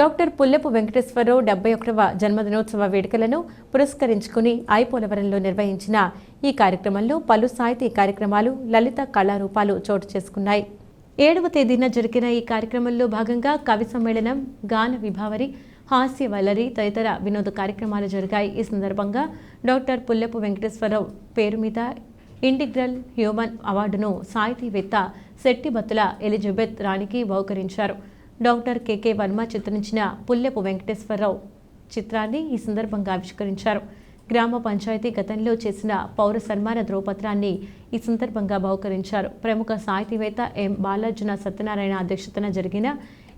Doctor Pullepu Venkateswararao డెబ్బై ఒకటవ జన్మదినోత్సవ వేడుకలను పురస్కరించుకుని ఐపోలవరంలో నిర్వహించిన ఈ కార్యక్రమంలో పలు సాహితీ కార్యక్రమాలు లలిత కళారూపాలు చోటు చేసుకున్నాయి. ఏడవ తేదీన జరిగిన ఈ కార్యక్రమంలో భాగంగా కవి సమ్మేళనం గాన విభావరి హాస్య వల్లరి తదితర వినోద కార్యక్రమాలు జరిగాయి. ఈ సందర్భంగా డాక్టర్ పుల్లెపు వెంకటేశ్వరరావు పేరు మీద ఇంటిగ్రల్ హ్యూమన్ అవార్డును సాహితీవేత్త శెట్టిబత్తుల ఎలిజబెత్ రాణికి బహుకరించారు. డాక్టర్ కెకే వర్మ చిత్రించిన పుల్లెపు వెంకటేశ్వరరావు చిత్రాన్ని ఈ సందర్భంగా ఆవిష్కరించారు. గ్రామ పంచాయతీ గతంలో చేసిన పౌర సన్మాన ధ్రువపత్రాన్ని ఈ సందర్భంగా బహుకరించారు. ప్రముఖ సాహితీవేత్త ఎం బాలార్జున సత్యనారాయణ అధ్యక్షతన జరిగిన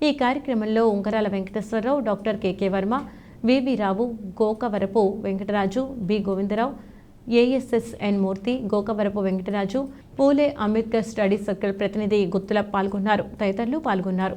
ఈ కార్యక్రమంలో Ungarala Venkateswararao doctor KK Varma VV Rao Gokavarapu Venkataraju B Govindarao ASSN Murthy Gokavarapu Venkataraju Phule Ambedkar study circle ప్రతినిధి గుత్తుల పాల్గొన్నారు. తదితరులు పాల్గొన్నారు.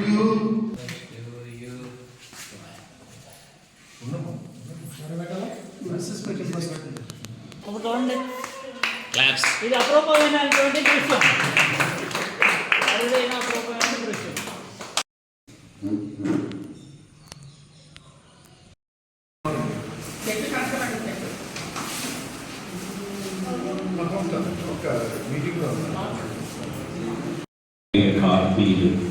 ఇది అపరూపమైనటువంటి దృశ్యం. అరుదైన అపరూపమైన దృశ్యం. కార్పీలు మీకు కూడా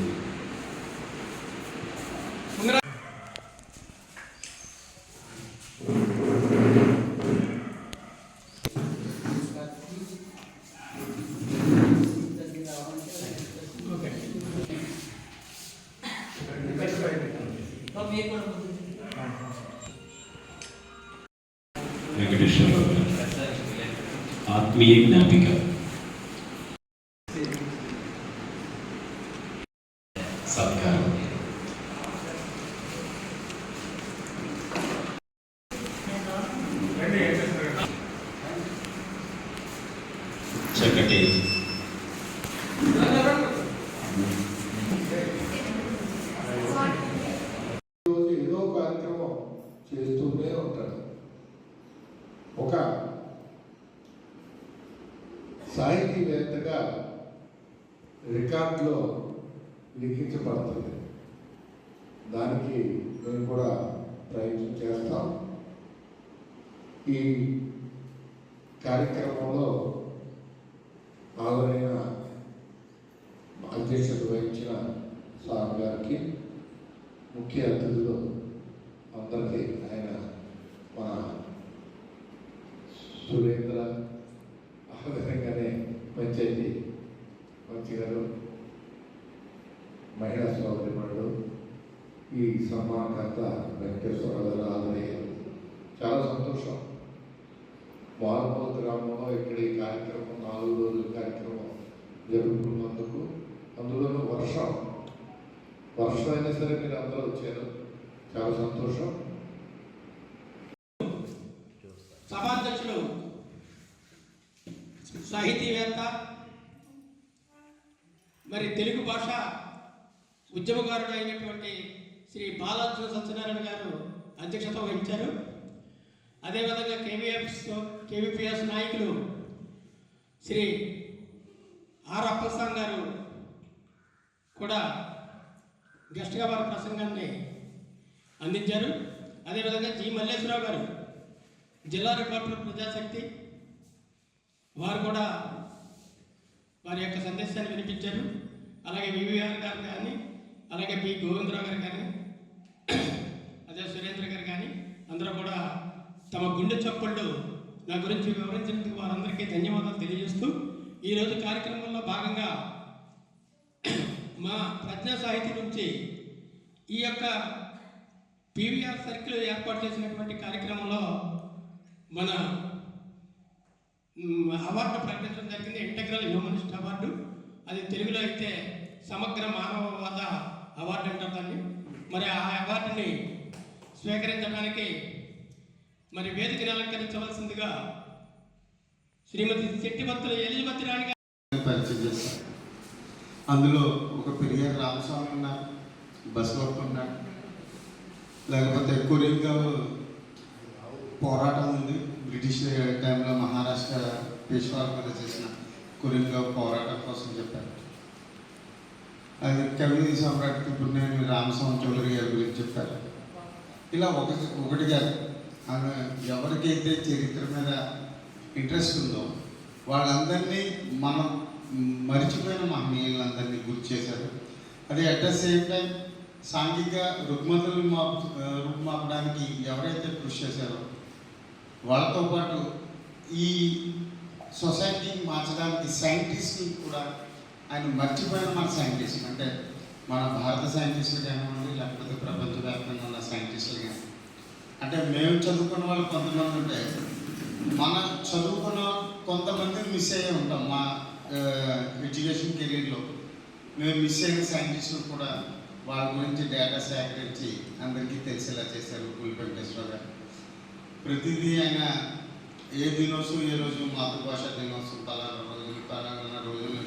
ఉంది. వెంకటేశ్వర ఆత్మీయ జ్ఞాపిక సత్కారం చక్కటి రోజు ఏదో కార్యక్రమం చేస్తూనే ఉంటాడు ఒక సాహితీవేత్తగా రికార్డులో లిఖించబడుతుంది. దానికి మేము కూడా ప్రయత్నం చేస్తాం. ఈ కార్యక్రమంలో పాల్గొన అధ్యక్షత వహించిన సార్ గారికి ముఖ్య అతిథులు అందరికీ ఆయన మన సురేంద్ర ఆ విధంగానే పంచాయతీ మంచి గారు మహిళా సోదరిమణులు ఈ సన్మానకర్త వెంకటేశ్వర గారు చాలా సంతోషం. మారుమూల గ్రామంలో ఇక్కడ ఈ కార్యక్రమం నాలుగు రోజుల కార్యక్రమం జరుపుకున్నందుకు అందులోనూ వర్షం వర్షం అయినా సరే మీరు అందరూ వచ్చారు. చాలా సంతోషం. సభాధ్యక్షుడు సాహితీవేత్త మరి తెలుగు భాష ఉద్యమకారుడు అయినటువంటి శ్రీ బాలాజీ సత్యనారాయణ గారు అధ్యక్షత వహించారు. అదేవిధంగా కేవీఎఫ్ కేవీపీఎస్ నాయకులు శ్రీ ఆర్ అప్పస్వామి గారు కూడా గెస్ట్గా వారి ప్రసంగాన్ని అందించారు. అదేవిధంగా జి మల్లేశ్వరరావు గారు జిల్లా రిపోర్టర్ ప్రజాశక్తి వారు కూడా వారి యొక్క సందేశాన్ని వినిపించారు. అలాగే వివిఆర్ గారు కానీ అలాగే పి గోవిందరావు గారు కానీ అదే సురేంద్ర గారు కానీ అందరూ కూడా తమ గుండె చప్పళ్ళు నా గురించి వివరించినందుకు వారందరికీ ధన్యవాదాలు తెలియజేస్తూ ఈరోజు కార్యక్రమంలో భాగంగా మా ప్రజ్ఞా సాహితీ నుంచి ఈ యొక్క పీవీఆర్ సర్కిల్ ఏర్పాటు చేసినటువంటి కార్యక్రమంలో మన అవార్డు ప్రకటించడం జరిగింది ఇంటగ్రల్ హ్యూమనిస్ట్ అవార్డు. అది తెలుగులో అయితే సమగ్ర మానవవాద అవార్డు అంటారు దాన్ని మరి ఆ అవార్డుని స్వీకరించడానికి మరి వేదికను అలంకరించవలసిందిగా శ్రీమతి శెట్టిపత్తుల ఎలిజబెత్ రాణి పరిచయం చేశారు అందులో ఒక పెరియార్ రామస్వామి ఉన్నారు బసవప్ప ఉన్నారు. లేకపోతే కొరియన్గా పోరాటం ఉంది. బ్రిటిష్ టైంలో మహారాష్ట్ర పేష్వాల మీద చేసిన కొరియన్గా పోరాటం కోసం చెప్పారు. అది కవి సమ్రాట్ ఇప్పుడు రామస్వామి చౌదరి గారి గురించి చెప్పారు ఇలా ఒక ఒకటిగా ఆమె ఎవరికైతే చరిత్ర మీద ఇంట్రెస్ట్ ఉందో వాళ్ళందరినీ మనం మరిచిపోయిన మహనీయులందరినీ గుర్తు చేశారు. అది అట్ ద సేమ్ టైం సాంఘిక రుగ్మతలు మాపు రుగ్మాపడానికి ఎవరైతే కృషి చేశారో వాళ్ళతో పాటు ఈ సొసైటీని మార్చడానికి సైంటిస్ట్ని కూడా ఆయన మర్చిపోయిన మన సైంటిస్ట్ అంటే మన భారత సైంటిస్టులు కానివ్వండి లేకపోతే ప్రపంచవ్యాప్తంగా ఉన్న సైంటిస్టులు కానీ అంటే మేము చదువుకున్న వాళ్ళు కొంతమంది ఉంటే మన చదువుకున్న కొంతమంది మిస్ అయ్యే ఉంటాం మా ఎడ్యుకేషన్ కెరీర్లో మేము మిస్ అయిన సైంటిస్టులు కూడా వాళ్ళ గురించి డేటా సేకరించి అందరికీ తెలిసేలా చేశారు కూలి వెంకటేశ్వర గారు. ప్రతిదీ ఆయన ఏ దినోత్సవం ఏ రోజు మాతృభాష దినోత్సవం పలానా రోజులు పలానా రోజులు